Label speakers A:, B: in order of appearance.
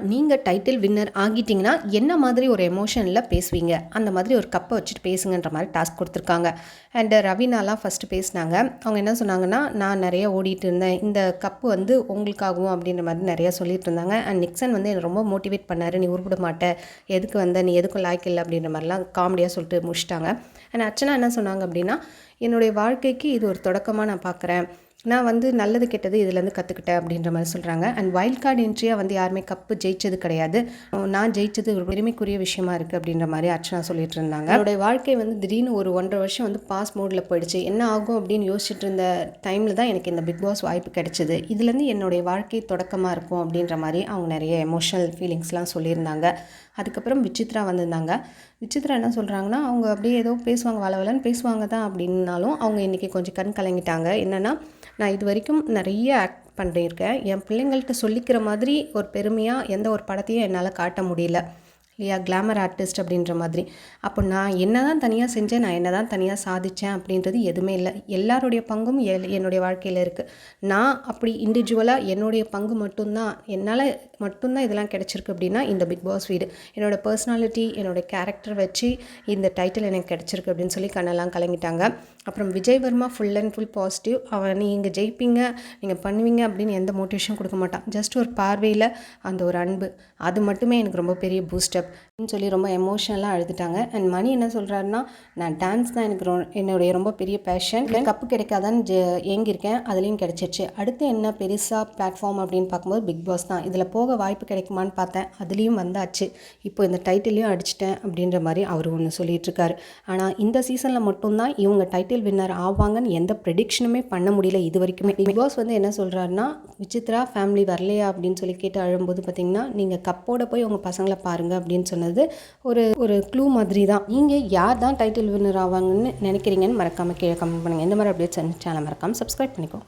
A: நீங்கள் title winner ஆகிட்டிங்கன்னா என்ன மாதிரி ஒரு எமோஷனில் பேசுவீங்க? அந்த மாதிரி ஒரு கப்பை வச்சுட்டு பேசுங்கன்ற மாதிரி டாஸ்க் கொடுத்துருக்காங்க. அண்ட் ரவினாலாம் ஃபஸ்ட்டு பேசினாங்க. அவங்க என்ன சொன்னாங்கன்னா நான் நிறைய ஓடிட்டு இருந்தேன். இந்த கப்பு வந்து உங்களுக்காகவும் அப்படின்ற மாதிரி நிறையா சொல்லிட்டு இருந்தாங்க. அண்ட் நிக்சன் வந்து என்னை ரொம்ப மோட்டிவேட் பண்ணார். நீ உருப்பிட மாட்ட. எதுக்கு வந்த? நீ எதுக்கும் லாய்க்கு இல்லை அப்படின்ற மாதிரிலாம் காமெடியாக சொல்லிட்டு முடிச்சிட்டாங்க. அண்ட் அர்ச்சனா என்ன சொன்னாங்க அப்படின்னா என்னுடைய வாழ்க்கைக்கு இது ஒரு தொடக்கமாக நான் பார்க்குறேன் நான் வந்து நல்லது கெட்டது இதுலேருந்து கற்றுக்கிட்டேன் அப்படின்ற மாதிரி சொல்கிறாங்க அண்ட் வைல்ட் கார்டு என்ட்ரியாக வந்து யாருமே கப்பு ஜெயிச்சது கிடையாது. நான் ஜெயிச்சது ஒரு பெருமைக்குரிய விஷயமா இருக்குது அப்படின்ற மாதிரி அர்ச்சனா சொல்லிட்டு இருந்தாங்க. என்னுடைய வாழ்க்கை வந்து திடீர்னு ஒரு ஒன்றரை வருஷம் வந்து பாஸ் மோடில் போயிடுச்சு. என்ன ஆகும் அப்படின்னு யோசிச்சுட்டு இருந்த டைமில் தான் எனக்கு இந்த பிக் பாஸ் வாய்ப்பு கிடைச்சிது. இதுலேருந்து என்னுடைய வாழ்க்கை தொடக்கமாக இருக்கும் அப்படின்ற மாதிரி அவங்க நிறைய எமோஷனல் ஃபீலிங்ஸ்லாம் சொல்லியிருந்தாங்க. அதுக்கப்புறம் விசித்ரா வந்திருந்தாங்க. விசித்ரா என்ன சொல்கிறாங்கன்னா அவங்க அப்படியே ஏதோ பேசுவாங்க வளவலன்னு பேசுவாங்க தான் அப்படின்னாலும் அவங்க இன்றைக்கி கொஞ்சம் கண் கலங்கிட்டாங்க. என்னென்னா நான் இது வரைக்கும் நிறைய ஆக்ட் பண்ணியிருக்கேன் என் பிள்ளைங்கள்ட்ட சொல்லிக்கிற மாதிரி ஒரு பெருமையாக எந்த ஒரு படத்தையும் என்னால் காட்ட முடியல. இல்லையா? கிளாமர் ஆர்டிஸ்ட் அப்படின்ற மாதிரி. அப்போ நான் என்ன தான் தனியாக செஞ்சேன் நான் என்ன தான் தனியாக சாதித்தேன் அப்படின்றது எதுவுமே இல்லை. எல்லாருடைய பங்கும் எல் என்னுடைய வாழ்க்கையில் இருக்குது நான் அப்படி இண்டிவிஜுவலாக என்னுடைய பங்கு மட்டும்தான் என்னால் மட்டும்தான் இதெல்லாம் கிடச்சிருக்கு அப்படின்னா இந்த பிக் பாஸ் வீடு. என்னோடய பர்சனாலிட்டி என்னோடய கேரக்டர் வச்சு இந்த டைட்டில் எனக்கு கிடச்சிருக்கு அப்படின்னு சொல்லி கண்ணெல்லாம் கலங்கிட்டாங்க. அப்புறம் Vijay Varma full and full positive அவன் நீங்கள் ஜெயிப்பீங்க நீங்கள் பண்ணுவீங்க அப்படின்னு எந்த மோட்டிவேஷனும் கொடுக்க மாட்டான். ஜஸ்ட் ஒரு பார்வையில் அந்த ஒரு அன்பு. அது மட்டுமே எனக்கு ரொம்ப பெரிய பூஸ்டப் அப்படின்னு சொல்லி ரொம்ப எமோஷ்னலாக அழுதுட்டாங்க. அண்ட் மணி என்ன சொல்கிறாருன்னா நான் டான்ஸ் தான் எனக்கு ரொ என்னுடைய ரொம்ப பெரிய பேஷன் கப்பு கிடைக்காதான்னு ஜெ ஏங்கியிருக்கேன். அதுலேயும் கிடச்சிருச்சு. அடுத்து என்ன பெருசாக பிளாட்ஃபார்ம் அப்படின்னு பார்க்கும்போது பிக் பாஸ் தான். இதில் போக வாய்ப்பு கிடைக்குமான்னு பார்த்தேன். அதுலேயும் வந்தாச்சு. இப்போ இந்த டைட்டிலையும் அடிச்சிட்டேன் அப்படின்ற மாதிரி அவர் ஒன்று சொல்லிட்டு இருக்காரு. ஆனால் இந்த சீசனில் மட்டும்தான் இவங்க டைட்டில் வின்னர் ஆவாங்கன்னு எந்த ப்ரெடிக்ஷனுமே பண்ண முடியல இது வரைக்குமே. பிக் பாஸ் வந்து என்ன சொல்கிறாருன்னா விசித்ரா ஃபேமிலி வரலையா? அப்படின்னு சொல்லி கேட்டு அழும்போது பார்த்தீங்கன்னா நீங்கள் கப்போட போய் உங்கள் பசங்களை பாருங்கள் அப்படின்னு சொன்னது ஒரு ஒரு க்ளூ மாதிரி தான் நீங்கள் யார் தான் டைட்டில் வின்னர் ஆவாங்கன்னு நினைக்கிறீங்கன்னு மறக்காமல் கீழே கமெண்ட் பண்ணுங்கள் இந்த மாதிரி அப்படியே சேனல் மறக்காமல் சப்ஸ்கிரைப் பண்ணிக்கோ